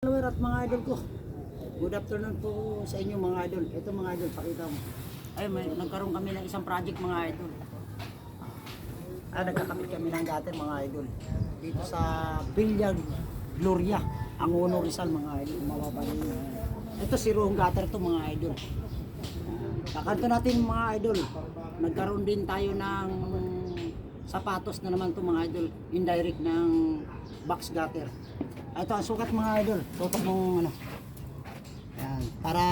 follower at mga idol ko. Good afternoon po sa inyo mga idol. Ito mga idol, pakita mo. Ay, may, nagkaroon kami ng isang project mga idol. Ah, nagkakamit kami ng gutter mga idol. Dito sa Bilyag Gloria, ang Uno Rizal mga idol. Mababa rin yun. Ito si Ruhong Gutter to mga idol. Kakanto natin mga idol. Nagkaroon din tayo ng sapatos na naman to mga idol. Indirect ng box gutter. Ito ang sukat mga idol. Tutok ng ano. Yan. Para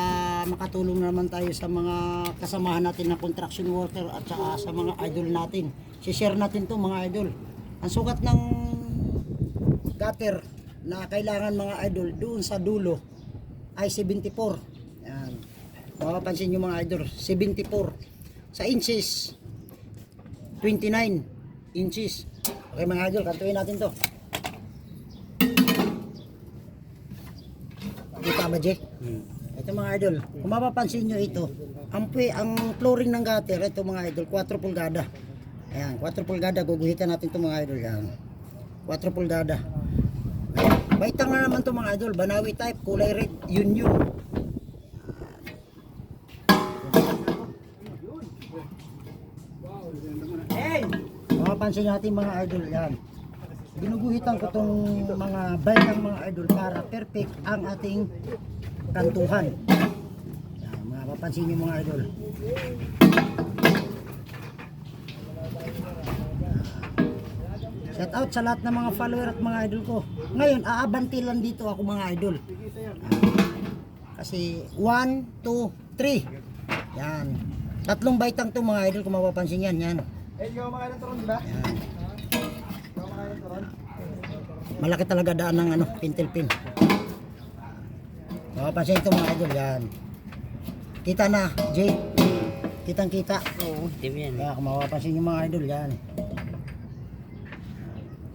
makatulong naman tayo sa mga kasamahan natin na construction worker at saka sa mga idol natin. Si-share natin to mga idol. Ang sukat ng gutter na kailangan mga idol doon sa dulo ay 74. Yan. Mapapansin nyo mga idol, 74. Sa inches, 29 inches. Okay mga idol, kantuin natin to. Kita ba, Jack? Ito mga idol, kung mapapansin nyo ito, ang, ang flooring ng gutter, ito mga idol, 4 pulgada. Ayan, 4 pulgada, guguhitan natin ito mga idol. Yan. 4 pulgada. Baitang na naman ito mga idol, Banawi type, kulay red, yun yun. Mapapansin natin mga idol yan. Ginuguhitan ko tong mga baitang mga idol para perfect ang ating kantuhan. Yan, mapapansin niyo mga idol. Shout out sa lahat ng mga follower at mga idol ko. Ngayon, aabanti lang dito ako mga idol. Kasi 1, 2, 3. Yan. Tatlong baitang to mga idol kung mapapansin yan. Yan. Eh, yung mga turon, di ba? Yan. Mga turon. Malaki talaga daan ng ano, pintel pin. Mapapansin ito mga idol. Yan. Kita na, Jay. Kitang kita. Oo, di ba yan? Kaya kung mapapansin yung mga idol, yan.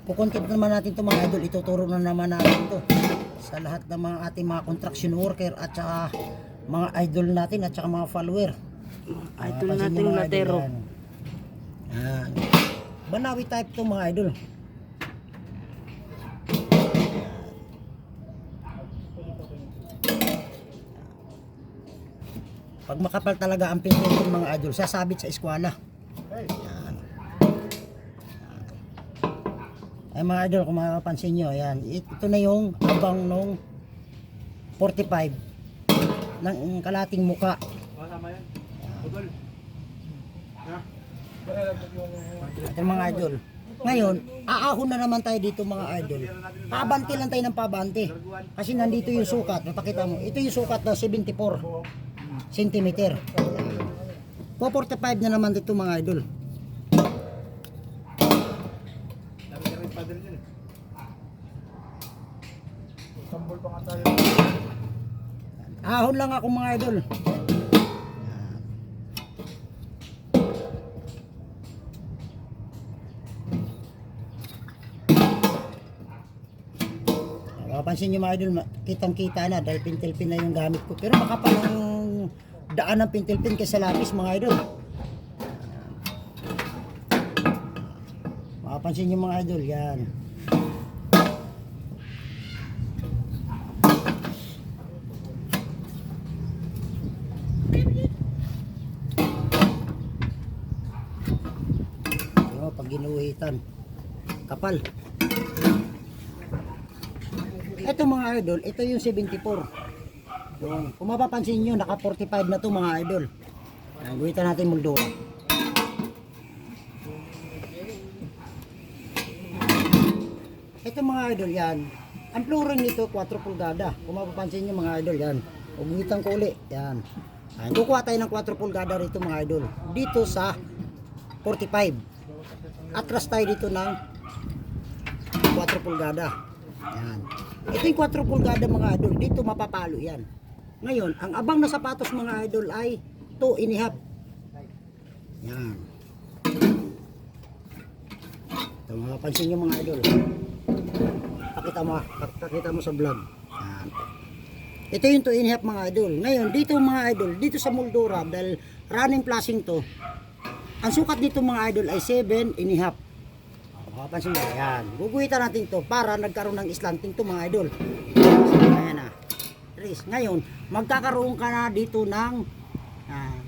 Kukontent naman natin ito mga idol, ituturo na naman natin ito sa lahat ng mga ating mga construction worker at saka mga idol natin at saka mga follower. Idol natin latero. idol, yan. Yan. Banawi type to mga idol. Pag makapal talaga ang pinto mga idol, sasabit sa eskwela. Yan. Ay mga idol, kung mapapansin nyo, yan. Ito na yung abang nung 45 ng kalating muka. Oh, tama yan. Budol. Ha? Ito mga idol. Ngayon, aahon na naman tayo dito mga idol. Pabanti lang tayo ng pabanti. Kasi nandito yung sukat. Napakita mo. Ito yung sukat na 74 centimeter. 445 na naman dito mga idol. Ahon lang ako mga idol. Mapapansin nyo mga idol, kitang-kita na dahil pintil-pin na yung gamit ko. Pero makapal ang daan ng pintil-pin kaysa lapis mga idol. Mapapansin nyo mga idol, yan. Ano, pag ginuhitan. Kapal. Ito mga idol, ito yung 74. Yung, kung mapapansin nyo, naka 45 na to mga idol. Ayan, natin muldura. Ito mga idol yan. Ang flooring nito 4 pulgada. Kung mapapansin nyo mga idol yan. Uguhitan ko uli. Yan. Ayan, kukuha tayo ng 4 pulgada rito mga idol. Dito sa 45. Atras tayo dito ng 4 pulgada. Yan. Ito yung 4 pulgada mga idol. Dito mapapalo yan. Ngayon, ang abang na sapatos mga idol ay 2 and a half. Yan. Ito mapapansin nyo mga idol. Pakita mo, pak- pakita mo sa vlog. Yan. Ito yung 2 and a half mga idol. Ngayon, dito mga idol, dito sa Moldura, dahil running flashing to, ang sukat dito mga idol ay 7 and a half. Mapapansin nyo, yan. Guguhitan natin to para nagkaroon ng slanting to mga idol. Ayan. race. Ngayon, magkakaroon ka na dito ng ah,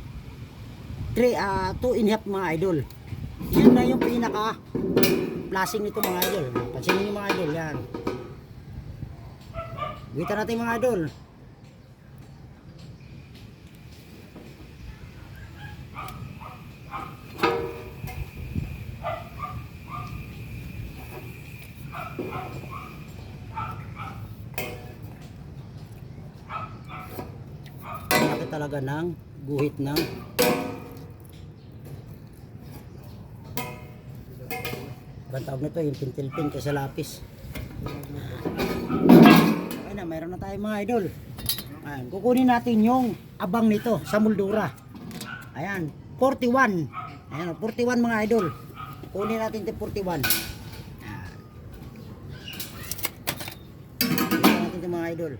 3 ah 2 and half mga idol. Yun na yung pinaka flashing nito mga idol. Pansinin niyo mga idol, yan. Wita natin mga idol. Talaga ng guhit ng Ang tawag nito yung pintil-pin kaysa lapis. Ayun na, mayroon na tayo mga idol. Ayan, kukunin natin yung abang nito sa muldura. Ayan, 41. Ayan, 41 mga idol. Kunin natin yung 41. Ayan. Kunin natin yung mga idol.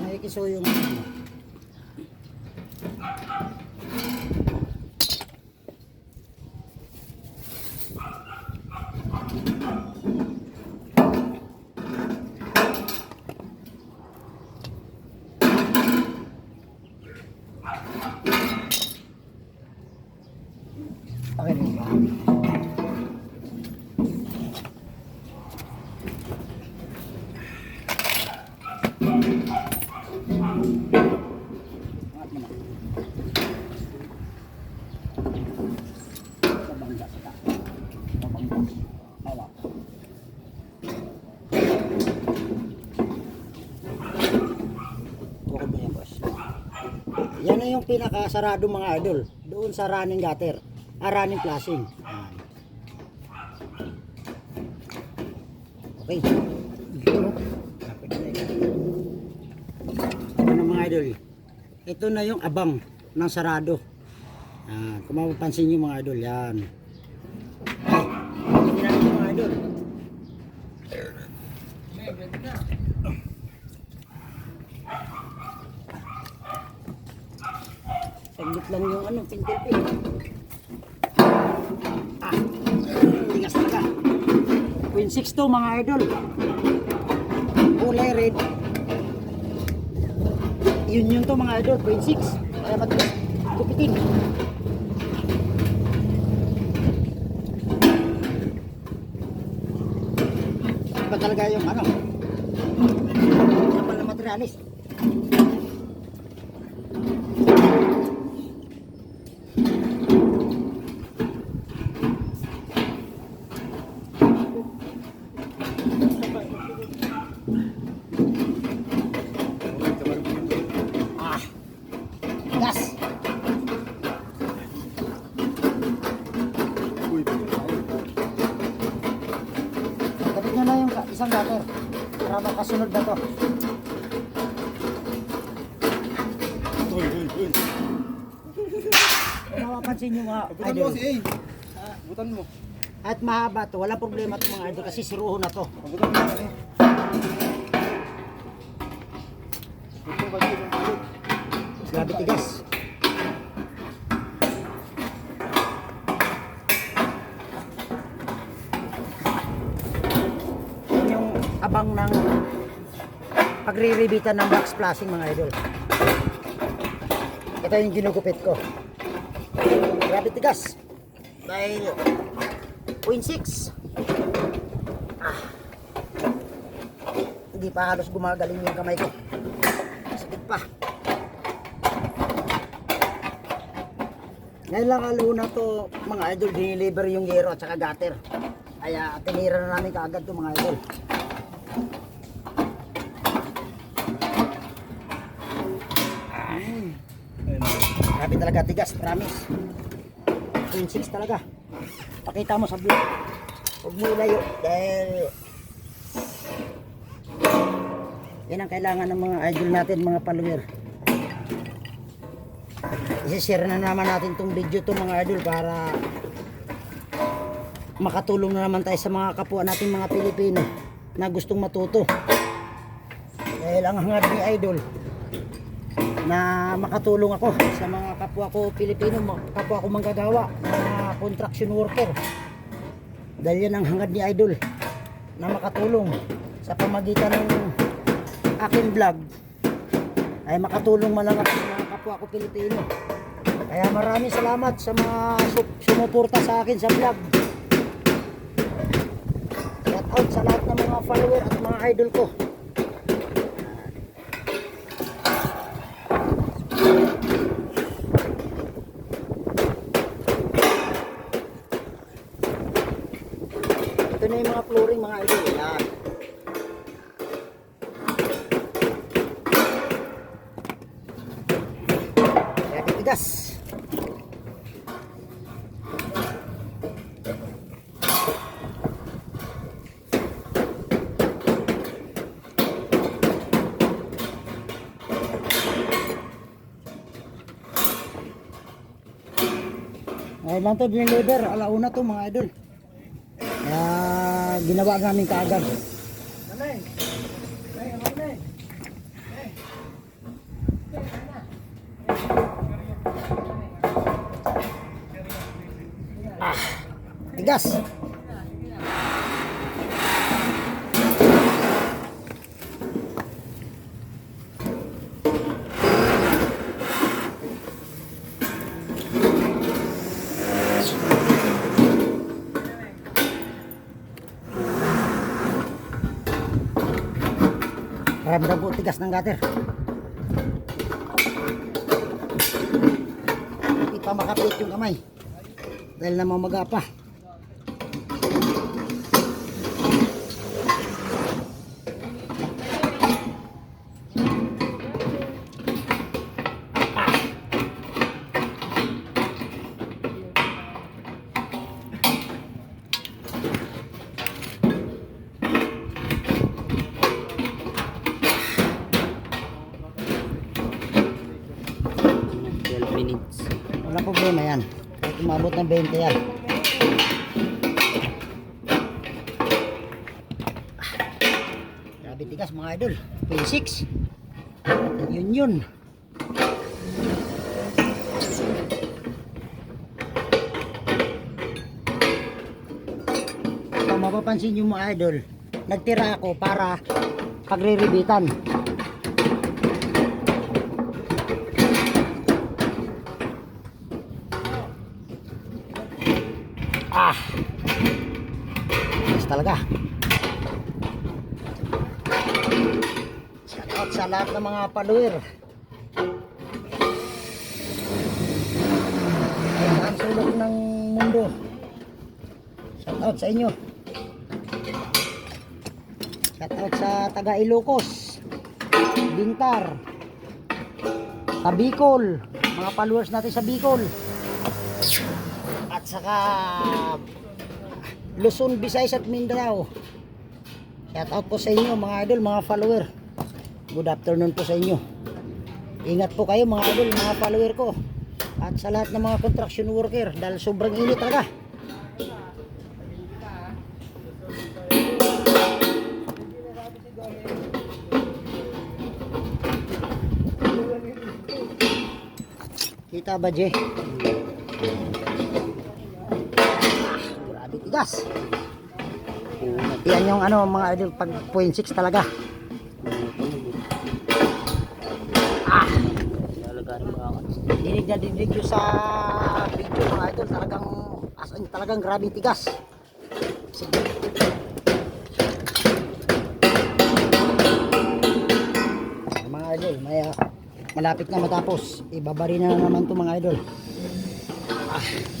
Nakikiso yung ano. Okay na ba? Angat mo na. Babangga kita. Babangga. Hawak. Bukod mo yan, boss. Yung pinakasarado mga idol. Doon sa running gutter. Ah, running flashing. Okay. Lapit na mga idol? Ito na yung abang ng sarado. Yan. Kung mapapansin nyo mga idol, yan. Natin mga idol. Lang yung ano, pintil-pin. Ah, tigas talaga. Queen 6 to mga idol. Kulay red. Yun yun to mga idol, Queen 6. Kaya matigas. Kupitin. Iba talaga yung ano. Kapal na materialis. Ah. Gas. Kapit nyo na yung ka- isang gutter makasunod na to. Uy, uy, uy. Mapapansin nyo mga Butan mo idol, kasi eh. Butan mo. at mahaba to, walang problema to mga idol kasi siruho na to. Butan mo kasi. Butan kasi ng balot. Grabe tigas. Yan yung abang ng pagre-rebitan ng box flashing mga idol. Ito yung ginugupit ko. Grabe tigas. Dahil 0.6. Ah. Hindi pa halos gumagaling yung kamay ko. Sakit pa. Ngayon lang aluna to mga idol diniliver yung gero at saka gutter. Kaya tinira na namin kaagad to mga idol. Grabe talaga tigas, promise. 26 talaga. Pakita mo sa vlog. Huwag mo ilayo dahil yan ang kailangan ng mga idol natin, mga follower. Isishare na naman natin tong video to mga idol para makatulong na naman tayo sa mga kapwa natin mga Pilipino na gustong matuto. Dahil ang hangad ni idol na makatulong ako sa mga kapwa ko Pilipino, kapwa ko manggagawa, mga construction worker. Dahil yan ang hangad ni idol na makatulong sa pamagitan ng aking vlog ay makatulong man lang ako sa mga kapwa ko Pilipino. Kaya maraming salamat sa mga su- sumuporta sa akin sa vlog. Shout out sa lahat ng mga follower at mga idol ko. Ito na yung mga flooring mga idol. Yan. Kaya titigas. Ngayon lang to deliver, alauna to mga idol. Kaya ginawa namin kaagad. Ah, tigas. Ramdam ko tigas ng gutter. Hindi pa makapit yung kamay. Dahil namamaga pa. Twelve minutes. Wala problema yan. Kahit umabot ng 20 yan. Grabe tigas mga idol. 26. Yun. Kung mapapansin nyo mga idol, nagtira ako para pagre-rebitan. Ah. Yes talaga. Shout out sa lahat ng mga. Ay, ang sulok ng mundo. Shout out sa inyo. Shout out sa taga Ilocos. Bintar. Sa Bicol. Mga followers natin sa Bicol at saka Luzon, Visayas at Mindanao. Shout out po sa inyo mga idol, mga follower. Good afternoon po sa inyo. Ingat po kayo mga idol, mga follower ko. At sa lahat ng mga construction worker dahil sobrang init talaga. Kita ba, Jay? Grabe tigas. Yan yung ano mga idol pag 0.6 talaga. Ah, Lalagarin mo ako. dinig na dinig yung sa video mga idol talagang as in, talagang grabe tigas. Sige. Mga idol, may ah, malapit na matapos. Ibabari na naman to mga idol. Grabe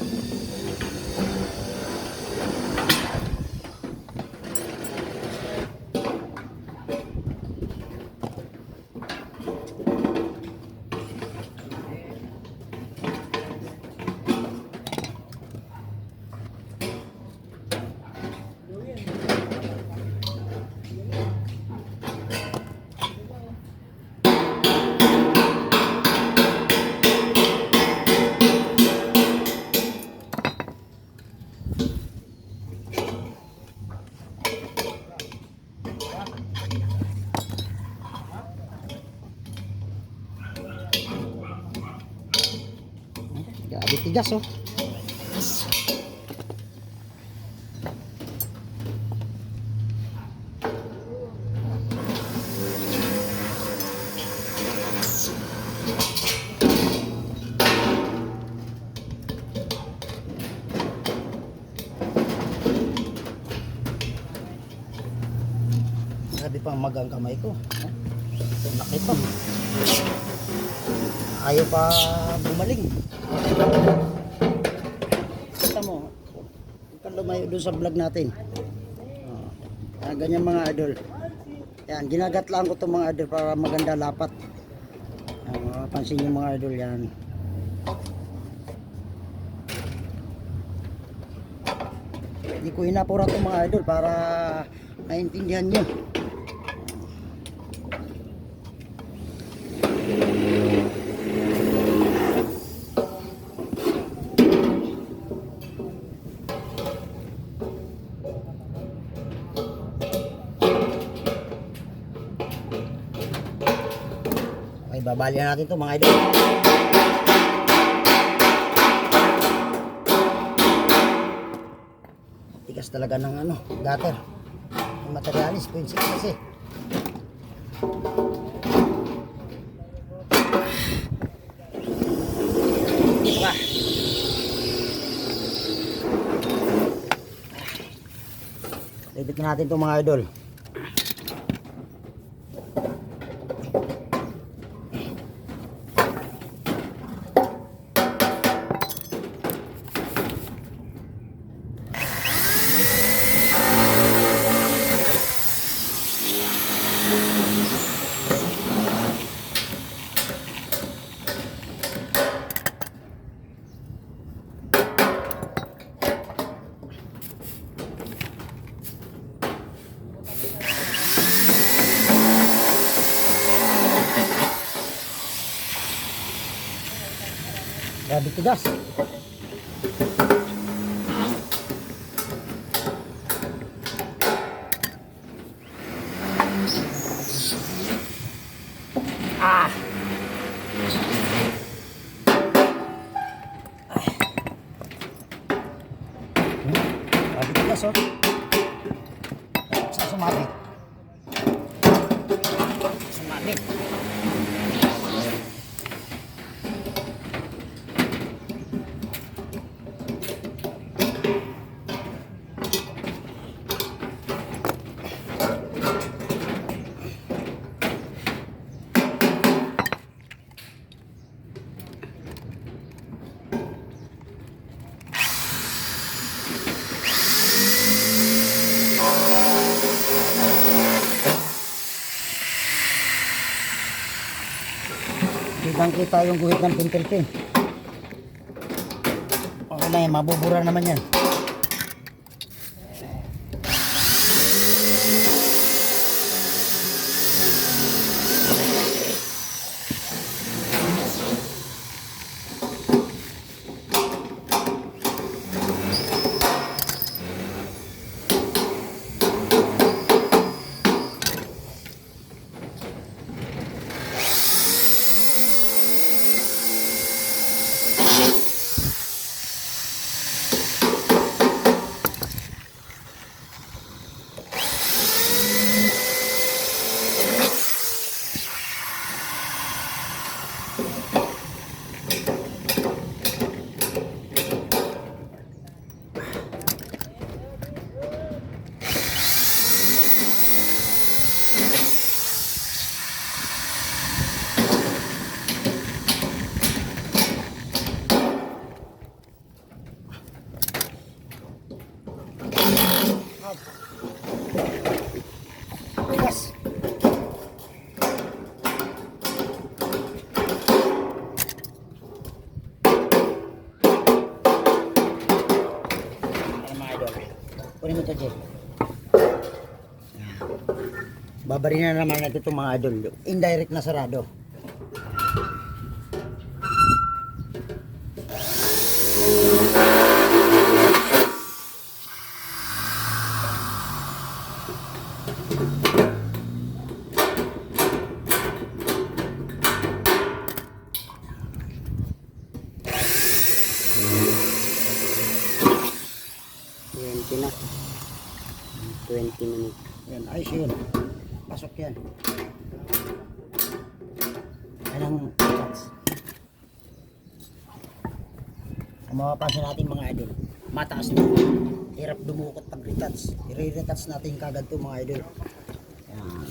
tigas oh. Lumayo doon sa vlog natin. Oh, ah, ganyan mga idol. Yan, ginagatlaan ko itong mga idol para maganda lapat. Uh, pansin yung mga idol yan. Hindi ko hinapura itong mga idol para maintindihan nyo. Babalian natin to mga idol. Tigas talaga ng ano, gutter. Yung materialis, point kasi. Diba? Libit na natin itong mga idol. Grabe tigas. Ah. Ay. Hmm, Grabe tigas oh. Sa sumabit. Sumabit. Kitang kita yung guhit ng pintel pin. Okay na yan, mabubura naman yan. Yes. Ayan mga idol. Kunin mo to, Jay. Babari na naman natin itong mga idol. Indirect na sarado. Twenty na. Twenty minutes. Yan, ayos yun. Pasok yan. Yan ang touch. Ang mapapansin natin mga idol, mataas na. Hirap dumukot pag retouch. I-retouch natin kagad to mga idol. Yan.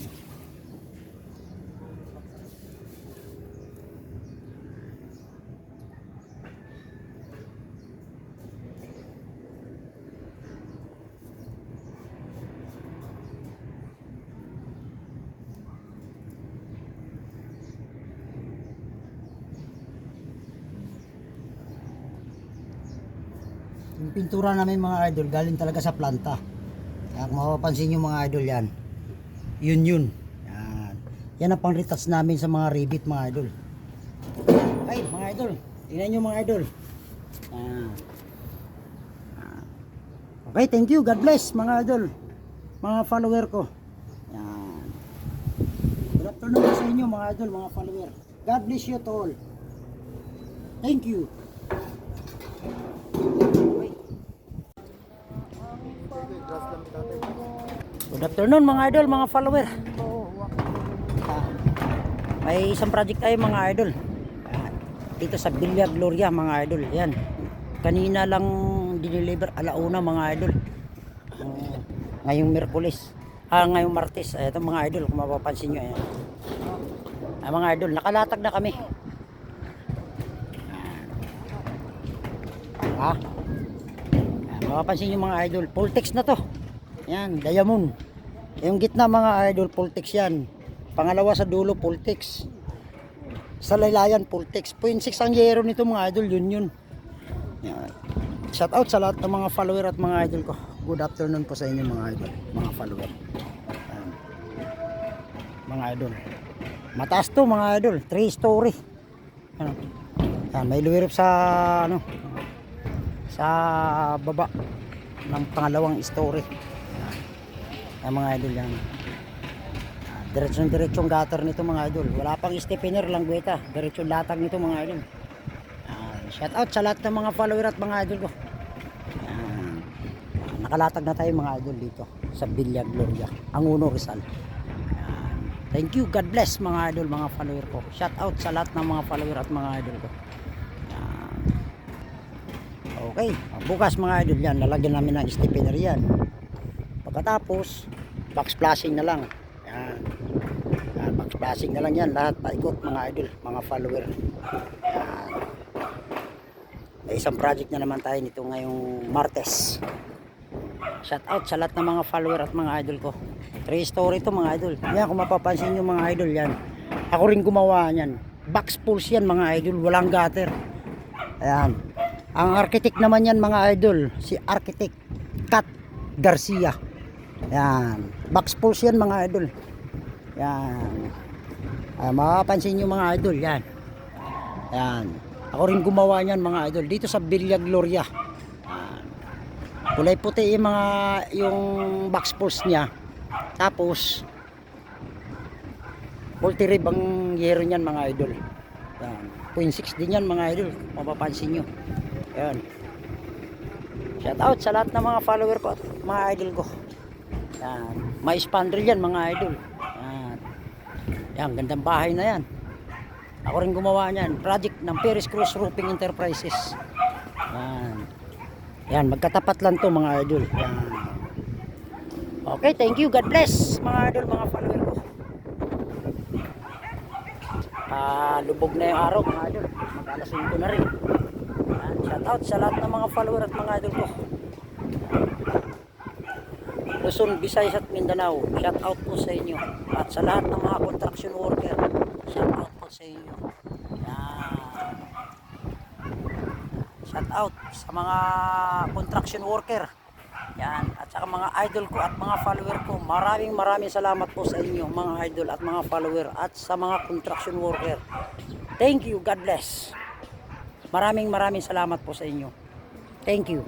Pintura namin mga idol, galing talaga sa planta. Kaya kung mapapansin nyo mga idol yan, yun yun. Yan. Yan ang pang retouch namin sa mga rivet mga idol. Okay mga idol, tingnan nyo mga idol. Yan. Okay, thank you. God bless mga idol. Mga follower ko. Yan. Good afternoon sa inyo mga idol, mga follower. God bless you to all. Thank you. Good afternoon mga idol, mga follower. Ah, may isang project tayo mga idol. Ah, dito sa Villa Gloria mga idol. Yan. Kanina lang dineliver alauna mga idol. Ah, ngayong Merkulis. Ah, ngayong Martes. Ito mga idol, kung mapapansin nyo. Ayan. Ah, mga idol, nakalatag na kami. Ah. Ah, mapapansin nyo mga idol, full text na to. Yan, diamond. Yung gitna mga idol, full text yan. Pangalawa sa dulo, full text. Sa laylayan, full text. 0.6 ang yero nito mga idol, yun yun. Shout out sa lahat ng mga follower at mga idol ko. Good afternoon po sa inyo mga idol, mga follower. Yan. Mga idol. Mataas to mga idol, 3 story. Ano? Yan, may luwirip sa ano, sa baba ng pangalawang story. Ang mga idol yan. Diretsong diretsong gutter nito mga idol. Wala pang stepiner lang guweta. Diretsong latag nito mga idol. Yan. Shout out sa lahat ng mga follower at mga idol ko. Yan. Nakalatag na tayo mga idol dito sa Villa Gloria. Anguno Rizal. Yan. Thank you. God bless mga idol, mga follower ko. Shout out sa lahat ng mga follower at mga idol ko. Okay, bukas mga idol yan, lalagyan namin ng stepiner yan. Pagkatapos, box flashing na lang. Yan. yan box flashing na lang yan, lahat paikot mga idol, mga follower. Yan. May isang project na naman tayo nito ngayong Martes. Shout out sa lahat ng mga follower at mga idol ko. Three story to mga idol. Yan, kung mapapansin nyo mga idol yan. Ako rin gumawa yan. Box pulse yan mga idol, walang gutter. Ayan. Ang architect naman yan mga idol, si architect Kat Garcia. Yan. Box pulse yan mga idol. Yan. Ah, makapansin nyo mga idol, yan. Yan. Ako rin gumawa niyan mga idol dito sa Villa Gloria. Yan. Kulay puti yung mga yung box pulse niya. Tapos multi rib ang yero niyan mga idol. Yan. 0.6 din yan mga idol. Mapapansin nyo. Yan. Shout out sa lahat ng mga follower ko at mga idol ko. Yan. May spandrel yan mga idol. Yan. Yan, gandang bahay na yan. Ako rin gumawa niyan. Project ng Paris Cruz Roofing Enterprises. Yan. Yan, magkatapat lang to mga idol. Yan. Okay, thank you. God bless mga idol, mga follower ko. Ah, lubog na yung araw mga idol. Mag-alasin ko na rin. Yan, shout out sa lahat ng mga follower at mga idol ko. Luzon, Visayas at Mindanao. Shout out po sa inyo. At sa lahat ng mga construction worker. Shout out po sa inyo. Yan. Shout out sa mga construction worker. Yan. At sa mga idol ko at mga follower ko. Maraming maraming salamat po sa inyo mga idol at mga follower at sa mga construction worker. Thank you. God bless. Maraming maraming salamat po sa inyo. Thank you.